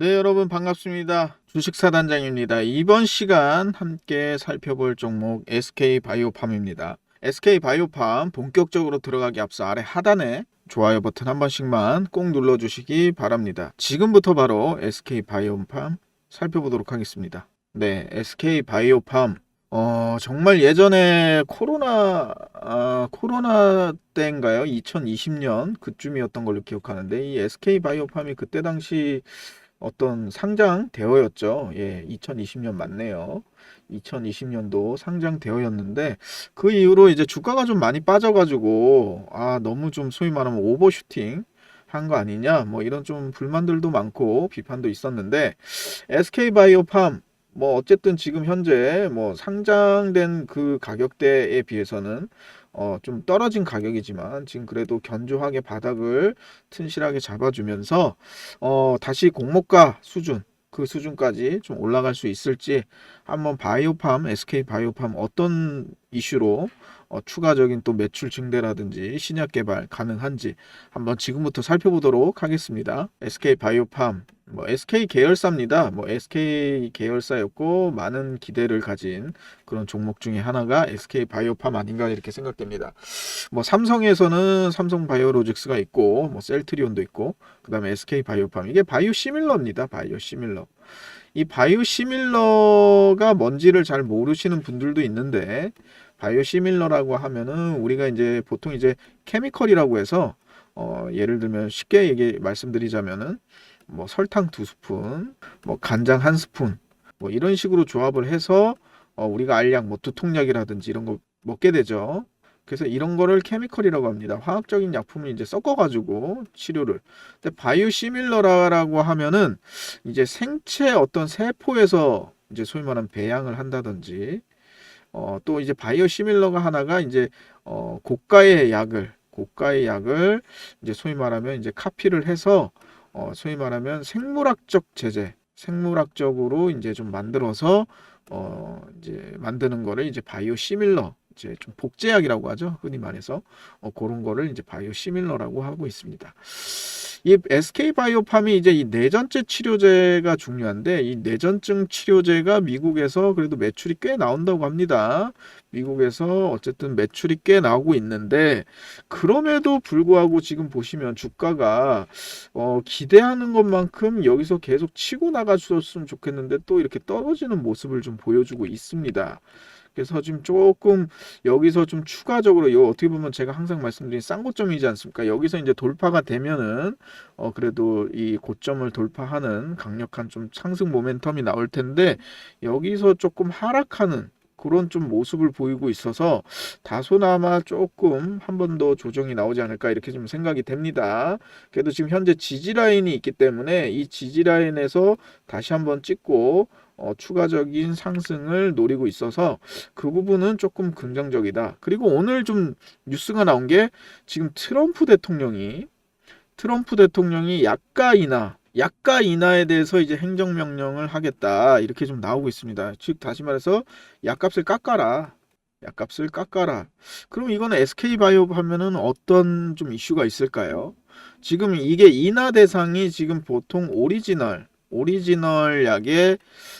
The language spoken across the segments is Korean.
네, 여러분 반갑습니다. 주식사단장입니다. 이번 시간 함께 살펴볼 종목 SK바이오팜입니다. SK바이오팜 본격적으로 들어가기 앞서 아래 하단에 좋아요 버튼 한 번씩만 꼭 눌러주시기 바랍니다. 지금부터 바로 SK바이오팜 살펴보도록 하겠습니다. 네, SK바이오팜 어, 정말 예전에 코로나, 아, 코로나 때인가요? 2020년 그쯤이었던 걸로 기억하는데, 이 SK바이오팜이 그때 당시 어떤 상장 대여였죠. 예, 2020년 맞네요. 2020년도 상장 대여였는데 그 이후로 이제 주가가 좀 많이 빠져가지고 아 너무 좀 소위 말하면 오버슈팅 한 거 아니냐 뭐 이런 좀 불만들도 많고 비판도 있었는데 SK바이오팜 뭐 어쨌든 지금 현재 뭐 상장된 그 가격대에 비해서는 어 좀 떨어진 가격이지만 지금 그래도 견조하게 바닥을 튼실하게 잡아주면서 어 다시 공모가 수준 그 수준까지 좀 올라갈 수 있을지 한번 바이오팜 SK 바이오팜 어떤 이슈로 어, 추가적인 또 매출 증대라든지 신약 개발 가능한지 한번 지금부터 살펴보도록 하겠습니다. SK 바이오팜 뭐 SK 계열사입니다. 뭐 SK 계열사였고 많은 기대를 가진 그런 종목 중에 하나가 SK 바이오팜 아닌가 이렇게 생각됩니다. 뭐 삼성에서는 삼성 바이오로직스가 있고 뭐 셀트리온도 있고 그다음에 SK 바이오팜 이게 바이오 시밀러입니다. 바이오 시밀러. 이 바이오 시밀러가 뭔지를 잘 모르시는 분들도 있는데 바이오 시밀러라고 하면은 우리가 이제 보통 이제 케미컬이라고 해서 어 예를 들면 쉽게 얘기 말씀드리자면은 뭐 설탕 두 스푼, 뭐 간장 한 스푼, 뭐 이런 식으로 조합을 해서 어 우리가 알약 뭐 두통약이라든지 이런 거 먹게 되죠. 그래서 이런 거를 케미컬이라고 합니다. 화학적인 약품을 이제 섞어가지고 치료를. 근데 바이오 시밀러라고 하면은 이제 생체 어떤 세포에서 이제 소위 말하는 배양을 한다든지 어, 또 이제 바이오 시밀러가 하나가 이제 어, 고가의 약을 고가의 약을 이제 소위 말하면 이제 카피를 해서 어, 소위 말하면 생물학적 제재, 생물학적으로 이제 좀 만들어서 어, 이제 만드는 거를 이제 바이오 시밀러 이제 좀 복제약이라고 하죠. 흔히 말해서 어, 그런 거를 이제 바이오 시밀러라고 하고 있습니다. 이 SK 바이오팜이 이제 이 내전제 치료제가 중요한데 이 내전증 치료제가 미국에서 그래도 매출이 꽤 나온다고 합니다. 미국에서 어쨌든 매출이 꽤 나오고 있는데 그럼에도 불구하고 지금 보시면 주가가 어, 기대하는 것만큼 여기서 계속 치고 나가줬으면 좋겠는데 또 이렇게 떨어지는 모습을 좀 보여주고 있습니다. 그래서 지금 조금 여기서 좀 추가적으로 요 어떻게 보면 제가 항상 말씀드린 싼 고점이지 않습니까? 여기서 이제 돌파가 되면은 어 그래도 이 고점을 돌파하는 강력한 좀 상승 모멘텀이 나올 텐데 여기서 조금 하락하는 그런 좀 모습을 보이고 있어서 다소나마 조금 한 번 더 조정이 나오지 않을까 이렇게 좀 생각이 됩니다. 그래도 지금 현재 지지 라인이 있기 때문에 이 지지 라인에서 다시 한번 찍고 어, 추가적인 상승을 노리고 있어서 그 부분은 조금 긍정적이다. 그리고 오늘 좀 뉴스가 나온 게 지금 트럼프 대통령이 트럼프 대통령이 약가 인하 약가 인하에 대해서 이제 행정명령을 하겠다 이렇게 좀 나오고 있습니다. 즉 다시 말해서 약값을 깎아라. 약값을 깎아라. 그럼 이거는 SK 바이오 하면은 어떤 좀 이슈가 있을까요? 지금 이게 인하 대상이 지금 보통 오리지널 오리지널 약에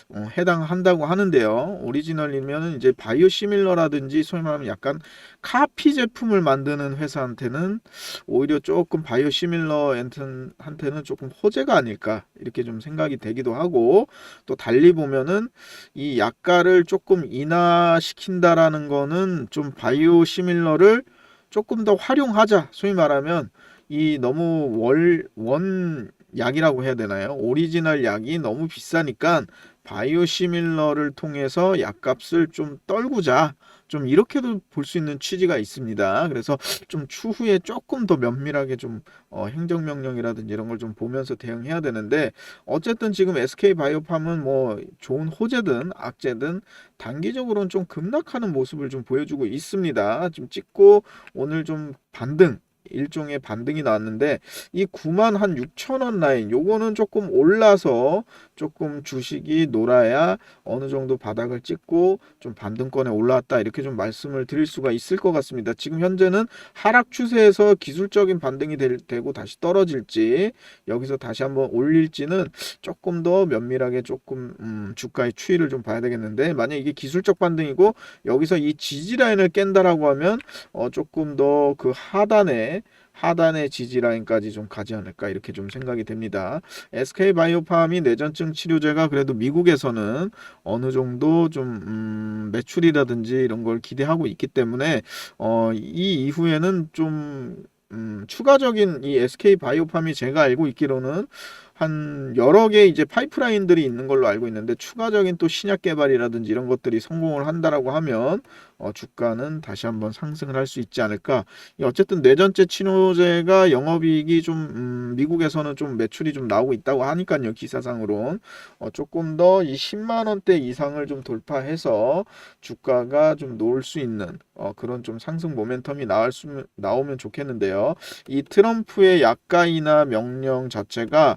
어, 해당한다고 하는데요. 오리지널이면 이제 바이오 시밀러라든지 소위 말하면 약간 카피 제품을 만드는 회사한테는 오히려 조금 바이오 시밀러한테는 조금 호재가 아닐까 이렇게 좀 생각이 되기도 하고 또 달리 보면은 이 약가를 조금 인하시킨다라는 거는 좀 바이오 시밀러를 조금 더 활용하자 소위 말하면 이 너무 월 원 약이라고 해야 되나요? 오리지널 약이 너무 비싸니까 바이오 시밀러를 통해서 약값을 좀 떨구자. 좀 이렇게도 볼 수 있는 취지가 있습니다. 그래서 좀 추후에 조금 더 면밀하게 좀 어, 행정명령이라든지 이런 걸 좀 보면서 대응해야 되는데 어쨌든 지금 SK 바이오팜은 뭐 좋은 호재든 악재든 단기적으로는 좀 급락하는 모습을 좀 보여주고 있습니다. 지금 찍고 오늘 좀 반등 일종의 반등이 나왔는데 이 9만 한 6천 원 라인 요거는 조금 올라서 조금 주식이 놀아야 어느 정도 바닥을 찍고 좀 반등권에 올라왔다 이렇게 좀 말씀을 드릴 수가 있을 것 같습니다. 지금 현재는 하락 추세에서 기술적인 반등이 될, 되고 다시 떨어질지 여기서 다시 한번 올릴지는 조금 더 면밀하게 조금 음, 주가의 추이를 좀 봐야 되겠는데 만약 이게 기술적 반등이고 여기서 이 지지 라인을 깬다라고 하면 어, 조금 더 그 하단에 하단의 지지 라인까지 좀 가지 않을까 이렇게 좀 생각이 됩니다. SK 바이오팜이 뇌전증 치료제가 그래도 미국에서는 어느 정도 좀 음, 매출이라든지 이런 걸 기대하고 있기 때문에 어, 이 이후에는 좀 음, 추가적인 이 SK 바이오팜이 제가 알고 있기로는 한 여러 개 이제 파이프라인들이 있는 걸로 알고 있는데 추가적인 또 신약 개발이라든지 이런 것들이 성공을 한다라고 하면 어, 주가는 다시 한번 상승을 할 수 있지 않을까. 이 어쨌든 뇌전체 치료제가 영업이익이 좀 음, 미국에서는 좀 매출이 좀 나오고 있다고 하니까요 기사상으론 어, 조금 더 이 10만 원대 이상을 좀 돌파해서 주가가 좀 놓을 수 있는 어, 그런 좀 상승 모멘텀이 나올 수 나오면 좋겠는데요. 이 트럼프의 약가이나 명령 자체가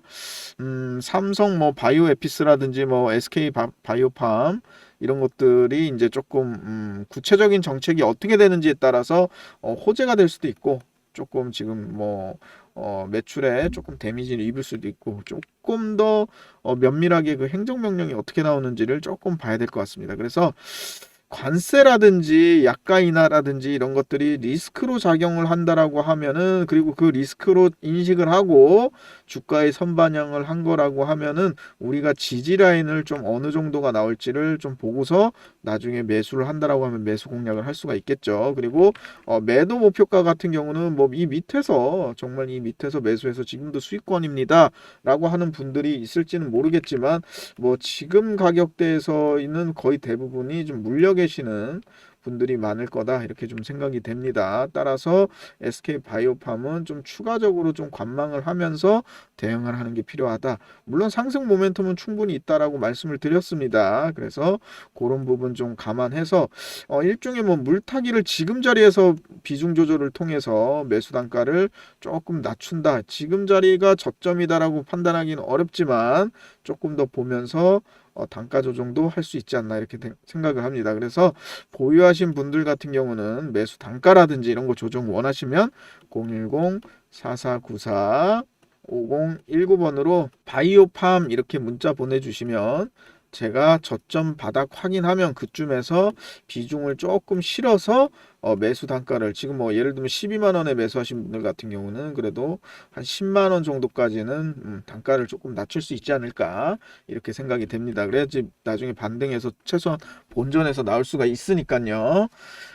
음, 삼성 뭐 바이오 에피스라든지 뭐 SK 바, 바이오팜 이런 것들이 이제 조금 음, 구체적인 정책이 어떻게 되는지에 따라서 어, 호재가 될 수도 있고 조금 지금 뭐 어, 매출에 조금 데미지를 입을 수도 있고 조금 더 어, 면밀하게 그 행정 명령이 어떻게 나오는지를 조금 봐야 될 것 같습니다. 그래서 관세라든지 약가 인하라든지 이런 것들이 리스크로 작용을 한다라고 하면은 그리고 그 리스크로 인식을 하고 주가의 선반영을 한 거라고 하면은 우리가 지지 라인을 좀 어느 정도가 나올지를 좀 보고서 나중에 매수를 한다라고 하면 매수 공략을 할 수가 있겠죠. 그리고 어, 매도 목표가 같은 경우는 뭐 이 밑에서 정말 이 밑에서 매수해서 지금도 수익권입니다라고 하는 분들이 있을지는 모르겠지만 뭐 지금 가격대에서는 거의 대부분이 좀 물려 계시는 분들이 많을 거다 이렇게 좀 생각이 됩니다. 따라서 SK 바이오팜은 좀 추가적으로 좀 관망을 하면서 대응을 하는 게 필요하다. 물론 상승 모멘텀은 충분히 있다라고 말씀을 드렸습니다. 그래서 그런 부분 좀 감안해서 어, 일종의 뭐 물타기를 지금 자리에서 비중 조절을 통해서 매수 단가를 조금 낮춘다. 지금 자리가 저점이다라고 판단하기는 어렵지만 조금 더 보면서 어, 단가 조정도 할 수 있지 않나 이렇게 되- 생각을 합니다. 그래서 보유하신 분들 같은 경우는 매수 단가라든지 이런 거 조정 원하시면 010-4494 5019번으로 바이오팜 이렇게 문자 보내주시면 제가 저점 바닥 확인하면 그쯤에서 비중을 조금 실어서 어, 매수 단가를 지금 뭐 예를 들면 12만 원에 매수하신 분들 같은 경우는 그래도 한 10만 원 정도까지는 음, 단가를 조금 낮출 수 있지 않을까 이렇게 생각이 됩니다. 그래야지 나중에 반등해서 최소한 본전에서 나올 수가 있으니까요.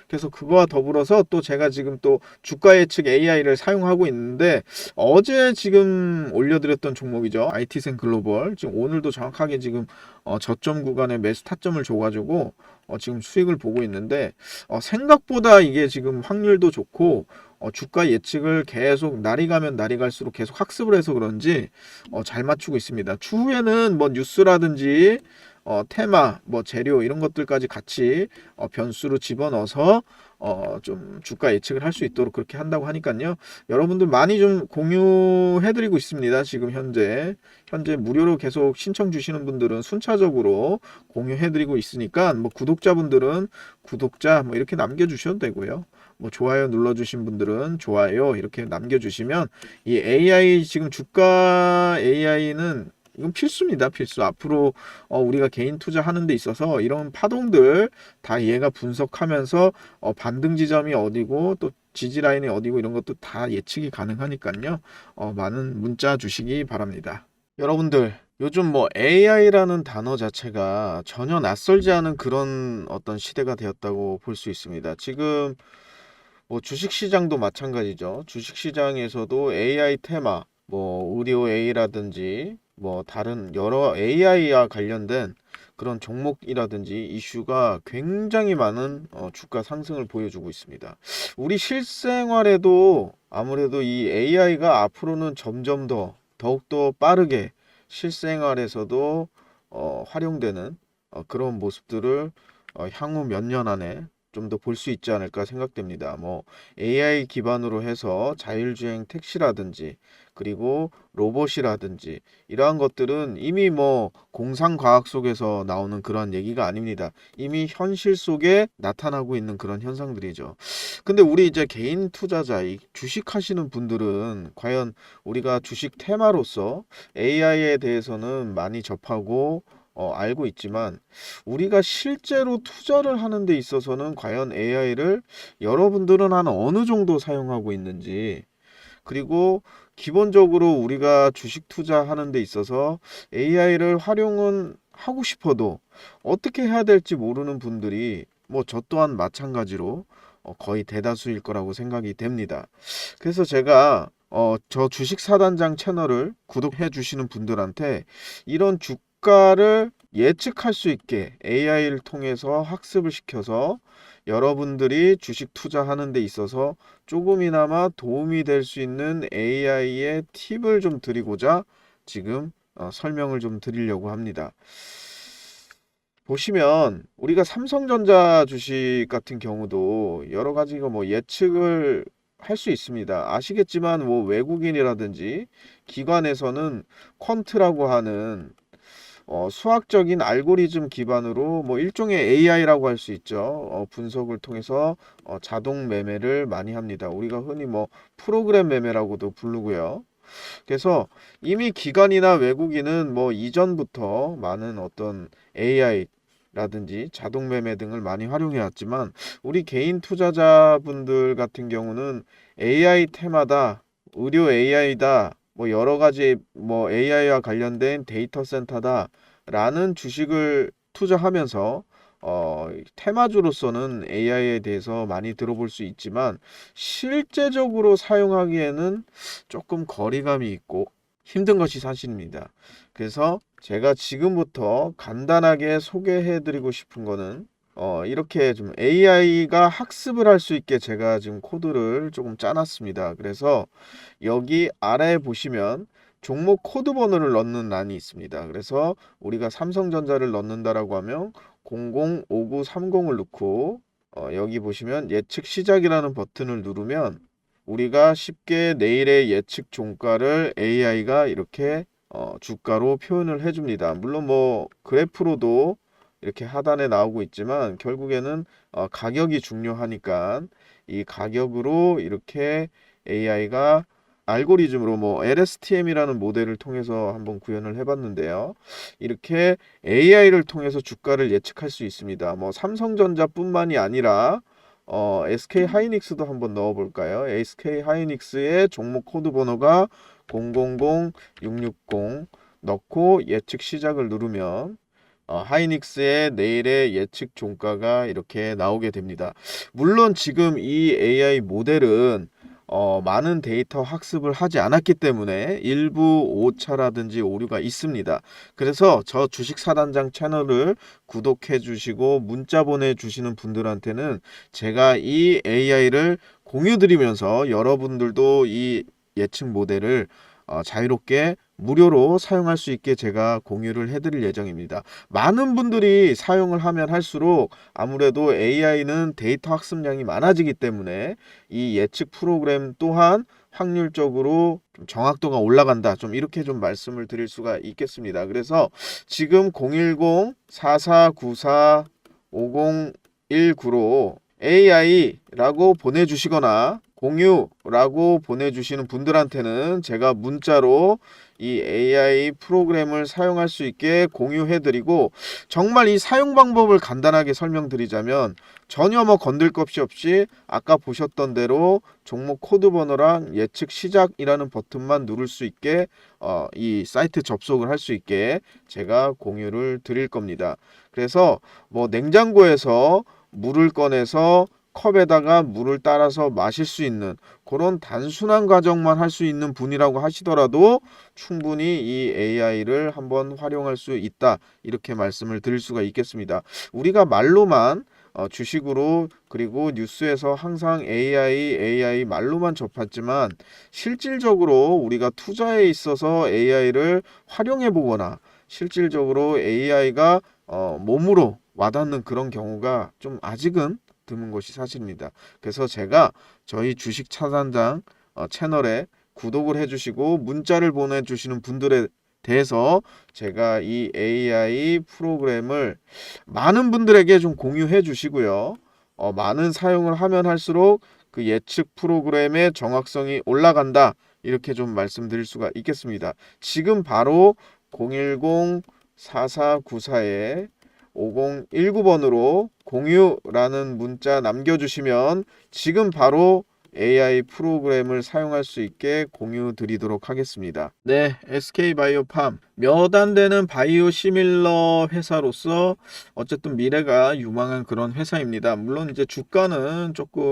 그래서 그거와 더불어서 또 제가 지금 또 주가 예측 AI를 사용하고 있는데 어제 지금 올려드렸던 종목이죠. IT생 글로벌. 지금 오늘도 정확하게 지금 어, 저점 구간에 매수 타점을 줘가지고 어, 지금 수익을 보고 있는데 어, 생각보다 이게 지금 확률도 좋고 어, 주가 예측을 계속 날이 가면 날이 갈수록 계속 학습을 해서 그런지 어, 잘 맞추고 있습니다. 추후에는 뭐 뉴스라든지 어, 테마, 뭐 재료 이런 것들까지 같이 어, 변수로 집어넣어서 어, 좀 주가 예측을 할 수 있도록 그렇게 한다고 하니까요. 여러분들 많이 좀 공유해드리고 있습니다. 지금 현재 현재 무료로 계속 신청 주시는 분들은 순차적으로 공유해드리고 있으니까 뭐 구독자분들은 구독자 뭐 이렇게 남겨주셔도 되고요. 뭐 좋아요 눌러주신 분들은 좋아요 이렇게 남겨주시면 이 AI 지금 주가 AI는 이건 필수입니다. 필수. 앞으로 어, 우리가 개인 투자하는 데 있어서 이런 파동들 다 얘가 분석하면서 어, 반등 지점이 어디고 또 지지 라인이 어디고 이런 것도 다 예측이 가능하니까요. 어, 많은 문자 주시기 바랍니다. 여러분들 요즘 뭐 AI라는 단어 자체가 전혀 낯설지 않은 그런 어떤 시대가 되었다고 볼 수 있습니다. 지금 뭐 주식 시장도 마찬가지죠. 주식 시장에서도 AI 테마, 뭐 의료 A라든지 뭐 다른 여러 AI와 관련된 그런 종목이라든지 이슈가 굉장히 많은 어, 주가 상승을 보여주고 있습니다. 우리 실생활에도 아무래도 이 AI가 앞으로는 점점 더 더욱더 빠르게 실생활에서도 어, 활용되는 어, 그런 모습들을 어, 향후 몇 년 안에 좀 더 볼 수 있지 않을까 생각됩니다. 뭐 AI 기반으로 해서 자율주행 택시라든지 그리고 로봇이라든지 이러한 것들은 이미 뭐 공상 과학 속에서 나오는 그런 얘기가 아닙니다. 이미 현실 속에 나타나고 있는 그런 현상들이죠. 근데 우리 이제 개인 투자자, 이 주식 하시는 분들은 과연 우리가 주식 테마로서 AI에 대해서는 많이 접하고 어, 알고 있지만 우리가 실제로 투자를 하는 데 있어서는 과연 AI를 여러분들은 한 어느 정도 사용하고 있는지 그리고 기본적으로 우리가 주식 투자하는 데 있어서 AI를 활용은 하고 싶어도 어떻게 해야 될지 모르는 분들이 뭐 저 또한 마찬가지로 어, 거의 대다수일 거라고 생각이 됩니다. 그래서 제가 어, 저 주식 사단장 채널을 구독해 주시는 분들한테 이런 주 가를 예측할 수 있게 AI를 통해서 학습을 시켜서 여러분들이 주식 투자하는 데 있어서 조금이나마 도움이 될 수 있는 AI의 팁을 좀 드리고자 지금 어, 설명을 좀 드리려고 합니다. 보시면 우리가 삼성전자 주식 같은 경우도 여러 가지가 뭐 예측을 할 수 있습니다. 아시겠지만 뭐 외국인이라든지 기관에서는 퀀트라고 하는 어, 수학적인 알고리즘 기반으로 뭐 일종의 AI라고 할 수 있죠. 어, 분석을 통해서 어, 자동 매매를 많이 합니다. 우리가 흔히 뭐 프로그램 매매라고도 부르고요. 그래서 이미 기관이나 외국인은 뭐 이전부터 많은 어떤 AI 라든지 자동 매매 등을 많이 활용해 왔지만 우리 개인 투자자분들 같은 경우는 AI 테마다 의료 AI다 뭐 여러 가지 뭐 AI와 관련된 데이터 센터다 라는 주식을 투자하면서 어, 테마주로서는 AI에 대해서 많이 들어볼 수 있지만 실제적으로 사용하기에는 조금 거리감이 있고 힘든 것이 사실입니다. 그래서 제가 지금부터 간단하게 소개해 드리고 싶은 거는 어, 이렇게 좀 AI가 학습을 할 수 있게 제가 지금 코드를 조금 짜놨습니다. 그래서 여기 아래에 보시면 종목 코드 번호를 넣는 란이 있습니다. 그래서 우리가 삼성전자를 넣는다라고 하면 005930을 넣고 어, 여기 보시면 예측 시작이라는 버튼을 누르면 우리가 쉽게 내일의 예측 종가를 AI가 이렇게 어, 주가로 표현을 해줍니다. 물론 뭐 그래프로도 이렇게 하단에 나오고 있지만 결국에는 어, 가격이 중요하니까 이 가격으로 이렇게 AI가 알고리즘으로 뭐 LSTM이라는 모델을 통해서 한번 구현을 해봤는데요. 이렇게 AI를 통해서 주가를 예측할 수 있습니다. 뭐 삼성전자뿐만이 아니라 어, SK 하이닉스도 한번 넣어볼까요? SK 하이닉스의 종목 코드 번호가 000660 넣고 예측 시작을 누르면 어, 하이닉스의 내일의 예측 종가가 이렇게 나오게 됩니다. 물론 지금 이 AI 모델은 어, 많은 데이터 학습을 하지 않았기 때문에 일부 오차라든지 오류가 있습니다. 그래서 저 주식 사단장 채널을 구독해 주시고 문자 보내 주시는 분들한테는 제가 이 AI를 공유 드리면서 여러분들도 이 예측 모델을 어, 자유롭게 무료로 사용할 수 있게 제가 공유를 해드릴 예정입니다. 많은 분들이 사용을 하면 할수록 아무래도 AI는 데이터 학습량이 많아지기 때문에 이 예측 프로그램 또한 확률적으로 좀 정확도가 올라간다. 좀 이렇게 좀 말씀을 드릴 수가 있겠습니다. 그래서 지금 010-4494-5019로 AI라고 보내주시거나 공유라고 보내주시는 분들한테는 제가 문자로 이 AI 프로그램을 사용할 수 있게 공유해드리고 정말 이 사용 방법을 간단하게 설명드리자면 전혀 뭐 건들 것이 없이 아까 보셨던 대로 종목 코드 번호랑 예측 시작이라는 버튼만 누를 수 있게 어, 이 사이트 접속을 할 수 있게 제가 공유를 드릴 겁니다. 그래서 뭐 냉장고에서 물을 꺼내서 컵에다가 물을 따라서 마실 수 있는 그런 단순한 과정만 할 수 있는 분이라고 하시더라도 충분히 이 AI를 한번 활용할 수 있다 이렇게 말씀을 드릴 수가 있겠습니다. 우리가 말로만 어, 주식으로 그리고 뉴스에서 항상 AI, AI 말로만 접했지만 실질적으로 우리가 투자에 있어서 AI를 활용해 보거나 실질적으로 AI가 어, 몸으로 와닿는 그런 경우가 좀 아직은 드문 것이 사실입니다. 그래서 제가 저희 주식 차단장 어, 채널에 구독을 해주시고 문자를 보내주시는 분들에 대해서 제가 이 AI 프로그램을 많은 분들에게 좀 공유해 주시고요. 어, 많은 사용을 하면 할수록 그 예측 프로그램의 정확성이 올라간다. 이렇게 좀 말씀드릴 수가 있겠습니다. 지금 바로 010-4494에 5019번으로 공유라는 문자 남겨주시면 지금 바로 AI 프로그램을 사용할 수 있게 공유 드리도록 하겠습니다. 네, SK 바이오팜 몇 안 되는 바이오 시밀러 회사로서 어쨌든 미래가 유망한 그런 회사입니다. 물론 이제 주가는 조금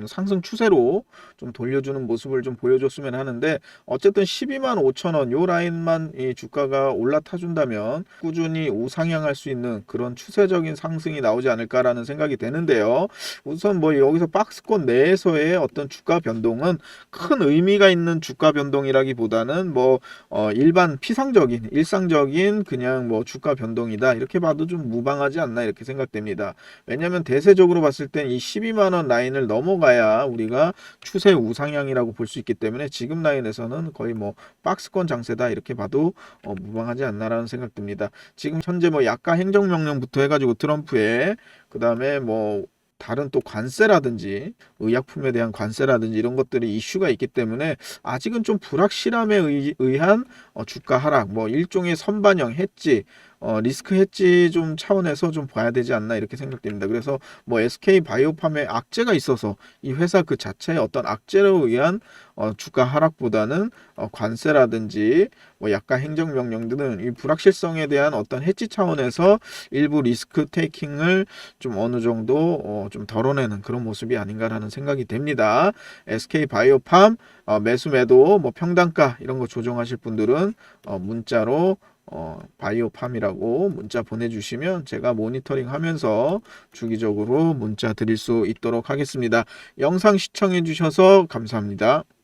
음, 상승 추세로 좀 돌려주는 모습을 좀 보여줬으면 하는데 어쨌든 12만 5천 원 요 라인만 이 주가가 올라타 준다면 꾸준히 우상향할 수 있는 그런 추세적인 상승이 나오지 않을까라는 생각이 되는데요. 우선 뭐 여기서 박스권 내에서의 어떤 주가 변동은 큰 의미가 있는 주가 변동이라기보다는 뭐 어, 일반 피상 적인 일상적인 그냥 뭐 주가 변동이다 이렇게 봐도 좀 무방하지 않나 이렇게 생각됩니다. 왜냐하면 대세적으로 봤을 땐 이 12만 원 라인을 넘어가야 우리가 추세 우상향이라고 볼 수 있기 때문에 지금 라인에서는 거의 뭐 박스권 장세다 이렇게 봐도 어, 무방하지 않나라는 생각됩니다. 지금 현재 뭐 약가 행정명령부터 해가지고 트럼프의 그 다음에 뭐 다른 또 관세라든지 의약품에 대한 관세라든지 이런 것들이 이슈가 있기 때문에 아직은 좀 불확실함에 의, 의한 어, 주가 하락 뭐 일종의 선반영 했지 어, 리스크 해지 좀 차원에서 좀 봐야 되지 않나 이렇게 생각됩니다. 그래서 뭐 SK 바이오팜에 악재가 있어서 이 회사 그 자체의 어떤 악재로 의한 어, 주가 하락보다는 어, 관세라든지 뭐 약가 행정명령 등은 이 불확실성에 대한 어떤 해지 차원에서 일부 리스크 테이킹을 좀 어느 정도 어, 좀 덜어내는 그런 모습이 아닌가라는 생각이 됩니다. SK 바이오팜 어, 매수 매도 뭐 평단가 이런 거 조정하실 분들은 어, 문자로 어, 바이오팜이라고 문자 보내주시면 제가 모니터링 하면서 주기적으로 문자 드릴 수 있도록 하겠습니다. 영상 시청해 주셔서 감사합니다.